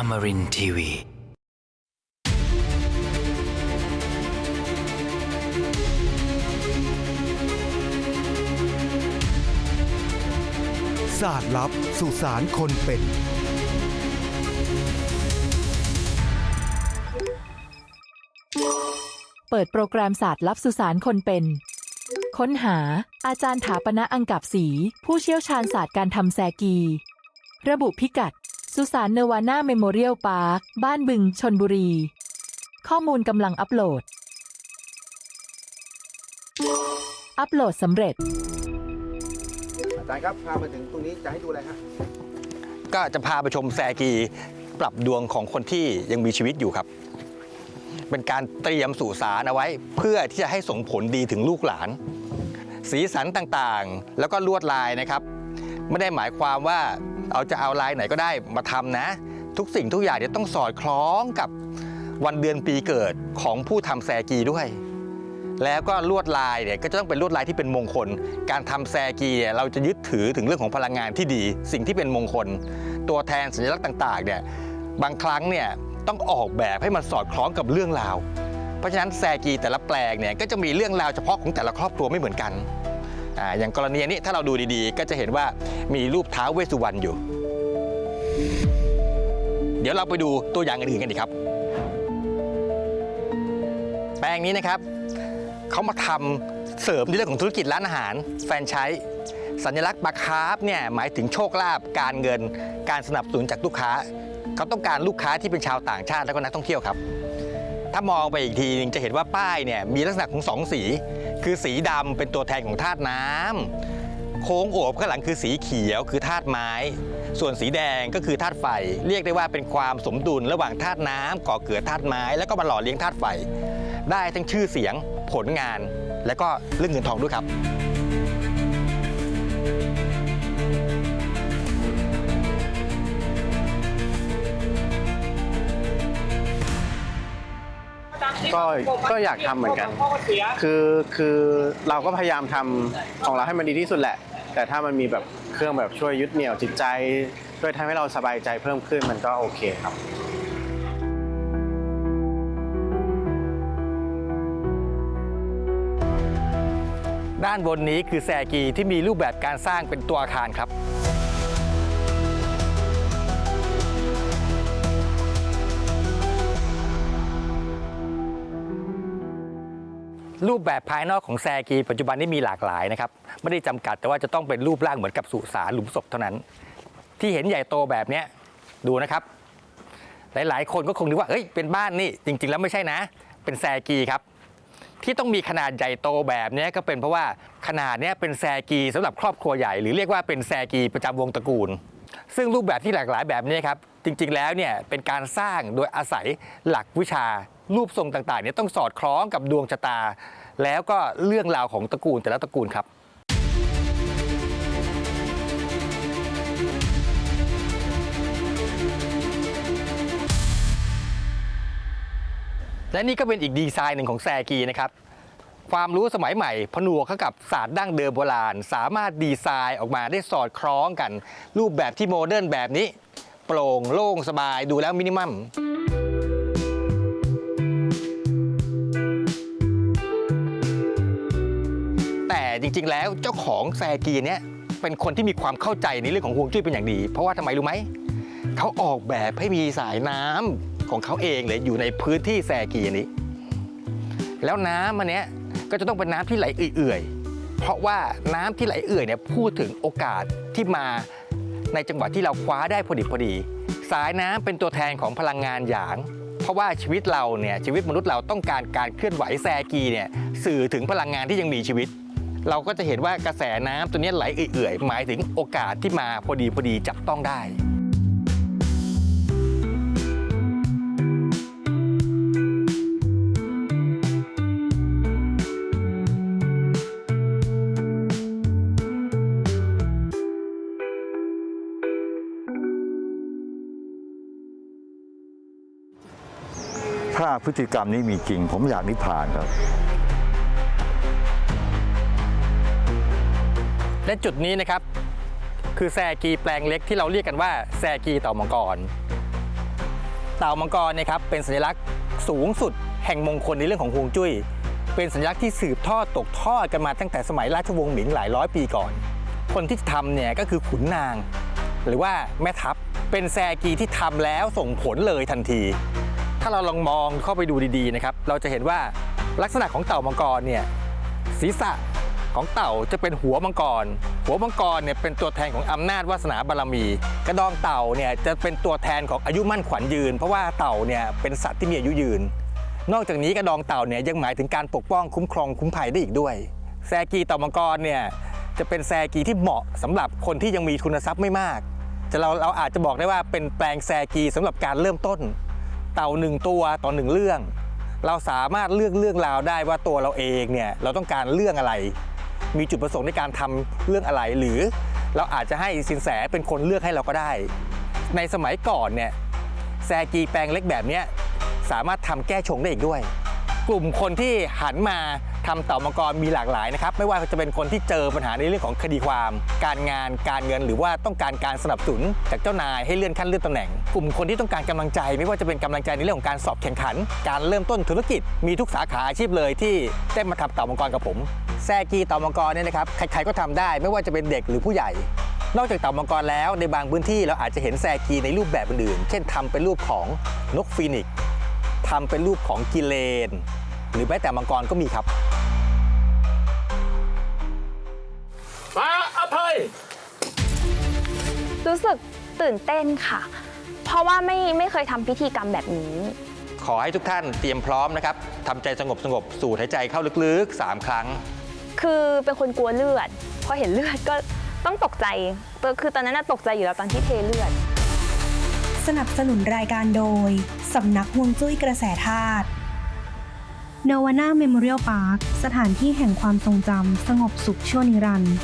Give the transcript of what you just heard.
Amarin Tiwi. ศาสตร์ลับสุสานคนเป็น เปิดโปรแกรมศาสตร์ลับสุสานคนเป็น ค้นหา อาจารย์ถาปณะอังกับศรีผู้เชี่ยวชาญศาสตร์การทำแซกี ระบุพิกัด สุสานเนวาน่าเมโมเรียลพาร์ค บ้านบึง ชนบุรี ข้อมูลกำลังอัปโหลด อัปโหลดสำเร็จ อาจารย์ครับ พามาถึงตรงนี้จะให้ดูอะไรฮะก็จะพาไปชมแซกีปรับดวงของคนที่ยังมีชีวิตอยู่ครับ เป็นการเตรียมสู่สารเอาไว้ เพื่อที่จะให้ส่งผลดีถึงลูกหลาน สีสันต่างๆ แล้วก็ลวดลายนะครับ ไม่ได้หมายความว่า เอาจะเอาลายไหนก็ได้มาทำนะ ทุกสิ่งทุกอย่างเนี่ยต้องสอดคล้องกับวันเดือนปีเกิดของผู้ทำแซกีด้วย แล้วก็ลวดลายเนี่ยก็จะต้องเป็นลวดลายที่เป็นมงคล การทำแซกีเนี่ยเราจะยึดถือถึงเรื่องของพลังงานที่ดี สิ่งที่เป็นมงคล ตัวแทนสัญลักษณ์ต่างๆเนี่ยบางครั้งเนี่ยต้องออกแบบให้มันสอดคล้องกับเรื่องราว เพราะฉะนั้นแซกีแต่ละแปลงเนี่ยก็จะมีเรื่องราวเฉพาะของแต่ละครอบครัวไม่เหมือนกัน อ่าอย่างกรณีนี้ถ้าเราดูดีๆ ก็จะเห็นว่ามีรูปท้าวเวสสุวรรณอยู่ เดี๋ยวเราไปดูตัวอย่างอื่นๆกันดีครับ แปลงนี้นะครับเขามาทำเสริมในเรื่องของธุรกิจร้านอาหาร แฟนไชส์สัญลักษณ์ปลาคาร์ฟเนี่ยหมายถึงโชคลาภการเงิน การสนับสนุนจากลูกค้า เขาต้องการลูกค้าที่เป็นชาวต่างชาติแล้วก็นักท่องเที่ยวครับ ถ้ามองไปอีกทีนึงจะเห็นว่าป้ายเนี่ยมีลักษณะของสองสี คือสีดำเป็นตัวแทนของธาตุน้ำโค้งโอบข้างหลังคือสีเขียวคือธาตุไม้ ส่วนสีแดงก็คือธาตุไฟ เรียกได้ว่าเป็นความสมดุลระหว่างธาตุน้ำก่อเกิดธาตุไม้ แล้วก็มาหล่อเลี้ยงธาตุไฟ ได้ทั้งชื่อเสียงผลงาน และก็เรื่องเงินทองด้วยครับ ก็ก็อยากทำเหมือนกัน คือคือเราก็พยายามทำของเราให้มันดีที่สุดแหละ แต่ถ้ามันมีแบบเครื่องแบบช่วยยึดเหนี่ยวจิตใจ ช่วยทำให้เราสบายใจเพิ่มขึ้นมันก็โอเคครับ ด้านบนนี้คือแซกีที่มีรูปแบบการสร้างเป็นตัวอาคารครับ รูปแบบภายนอกของแซกีปัจจุบันนี้มีหลากหลายนะครับ ไม่ได้จำกัดแต่ว่าจะต้องเป็นรูปร่างเหมือนกับสุสานหลุมศพเท่านั้น ที่เห็นใหญ่โตแบบเนี้ยดูนะครับ หลายๆ คนก็คงนึกว่าเอ้ยเป็นบ้านนี่จริง ๆ แล้วไม่ใช่นะ เป็นแซกีครับ ที่ต้องมีขนาดใหญ่โตแบบนี้ก็เป็นเพราะว่าขนาดนี้เป็นแซกีสำหรับครอบครัวใหญ่ หรือเรียกว่าเป็นแซกีประจำวงตระกูล ซึ่งรูปแบบที่หลากหลายแบบนี้ครับจริงๆแล้วเนี่ยเป็นการสร้างโดยอาศัยหลักวิชา รูปทรงต่างๆเนี่ยต้องสอดคล้องกับดวงชะตา แล้วก็เรื่องราวของตระกูลแต่ละตระกูลครับ และนี่ก็เป็นอีกดีไซน์หนึ่งของแซกีนะครับ ความรู้สมัยใหม่ผนวกเข้ากับศาสตร์ดั้งเดิมโบราณ สามารถดีไซน์ออกมาได้สอดคล้องกัน รูปแบบที่โมเดิร์นแบบนี้ โปร่งโล่งสบายดูแล้วมินิมัม จริง ๆ แล้วเจ้าของแซกีเนี่ยเป็นคนที่มีความเข้าใจในเรื่องของฮวงจุ้ยเป็นอย่างดี เพราะว่าทำไมรู้ไหมเขาออกแบบให้มีสายน้ำของเขาเองเลยอยู่ในพื้นที่แซกีนี้ แล้วน้ำอันเนี้ยก็จะต้องเป็นน้ำที่ไหลเอื่อยๆ เพราะว่าน้ำที่ไหลเอื่อยเนี่ยพูดถึงโอกาสที่มาในจังหวะที่เราคว้าได้พอดีพอดี สายน้ำเป็นตัวแทนของพลังงานหยาง เพราะว่าชีวิตเราเนี่ยชีวิตมนุษย์เราต้องการการเคลื่อนไหวแซกีเนี่ยสื่อถึงพลังงานที่ยังมีชีวิต เราก็จะเห็นว่ากระแสน้ำตัวนี้ไหลเอื่อยๆ หมายถึงโอกาสที่มาพอดีพอดีจับต้องได้ถ้าพฤติกรรมนี้มีจริง ผมอยากนิพพานครับ และจุดนี้นะครับ คือแซกีแปลงเล็กที่เราเรียกกันว่าแซกีเต่ามังกร เต่ามังกรนี่ยครับเป็นสัญลักษณ์สูงสุดแห่งมงคลในเรื่องของฮวงจุ้ย เป็นสัญลักษณ์ที่สืบทอดตกทอดกันมาตั้งแต่สมัยราชวงศ์หมิงหลายร้อยปีก่อน คนที่ทำเนี่ยก็คือขุนนาง หรือว่าแม่ทัพเป็นแซกีที่ทำแล้วส่งผลเลยทันที ถ้าเราลองมองเข้าไปดูดีๆนะครับ เราจะเห็นว่าลักษณะของเต่ามังกรเนี่ยศีรษะ ของเต่าจะเป็นหัวมังกร หัวมังกรเนี่ยเป็นตัวแทนของอำนาจวาสนาบารมี กระดองเต่าเนี่ยจะเป็นตัวแทนของอายุมั่นขวัญยืน เพราะว่าเต่าเนี่ยเป็นสัตว์ที่มีอายุยืน นอกจากนี้กระดองเต่าเนี่ยยังหมายถึงการปกป้องคุ้มครองคุ้มภัยได้อีกด้วย แซกีเต่ามังกรเนี่ยจะเป็นแซกีที่เหมาะสำหรับคนที่ยังมีทุนทรัพย์ไม่มาก จะเราเราอาจจะบอกได้ว่าเป็นแปลงแซกีสำหรับการเริ่มต้น เต่าหนึ่งตัวต่อหนึ่งเรื่องเราสามารถเลือกเรื่องราวได้ว่าตัวเราเองเนี่ยเราต้องการเรื่องอะไร มีจุดประสงค์ในการทำเรื่องอะไร หรือเราอาจจะให้สินแสเป็นคนเลือกให้เราก็ได้ ในสมัยก่อนเนี่ยแซกีแปลงเล็กแบบนี้สามารถทำแก้ชงได้อีกด้วย กลุ่มคนที่หันมา ทำเต่ามังกรมีหลากหลายนะครับไม่ว่าจะเป็นคนที่เจอปัญหาในเรื่องของคดีความ การงานการเงิน หรือว่าต้องการการสนับสนุนจากเจ้านายให้เลื่อนขั้นเลื่อนตำแหน่ง กลุ่มคนที่ต้องการกำลังใจ ไม่ว่าจะเป็นกำลังใจในเรื่องของการสอบแข่งขัน การเริ่มต้นธุรกิจ มีทุกสาขาอาชีพเลยที่ได้มาทำเต่ามังกรกับผมแซกีเต่ามังกรเนี่ยนะครับใครๆก็ทำได้ไม่ว่าจะเป็นเด็กหรือผู้ใหญ่นอกจากเต่ามังกรแล้วในบางพื้นที่เราอาจจะเห็นแซกีในรูปแบบอื่นๆ เช่นทำเป็นรูปของนกฟีนิกซ์ทำเป็นรูปของกิเลน หรือแม้แต่มังกรก็มีครับ รู้สึกตื่นเต้นค่ะ เพราะว่าไม่ไม่เคยทำพิธีกรรมแบบนี้ ขอให้ทุกท่านเตรียมพร้อมนะครับทำใจสงบสงบๆสูดหายใจเข้าลึกๆ 3 ครั้ง คือเป็นคนกลัวเลือด พอเห็นเลือดก็ต้องตกใจคือตอนนั้นน่ะตกใจอยู่แล้วตอนที่เทเลือด สนับสนุนรายการโดย สำนักฮวงจุ้ยกระแสธาตุโนวาน่าเมโมเรียลพาร์คสถานที่แห่งความทรงจำสงบสุขชั่วนิรันดร์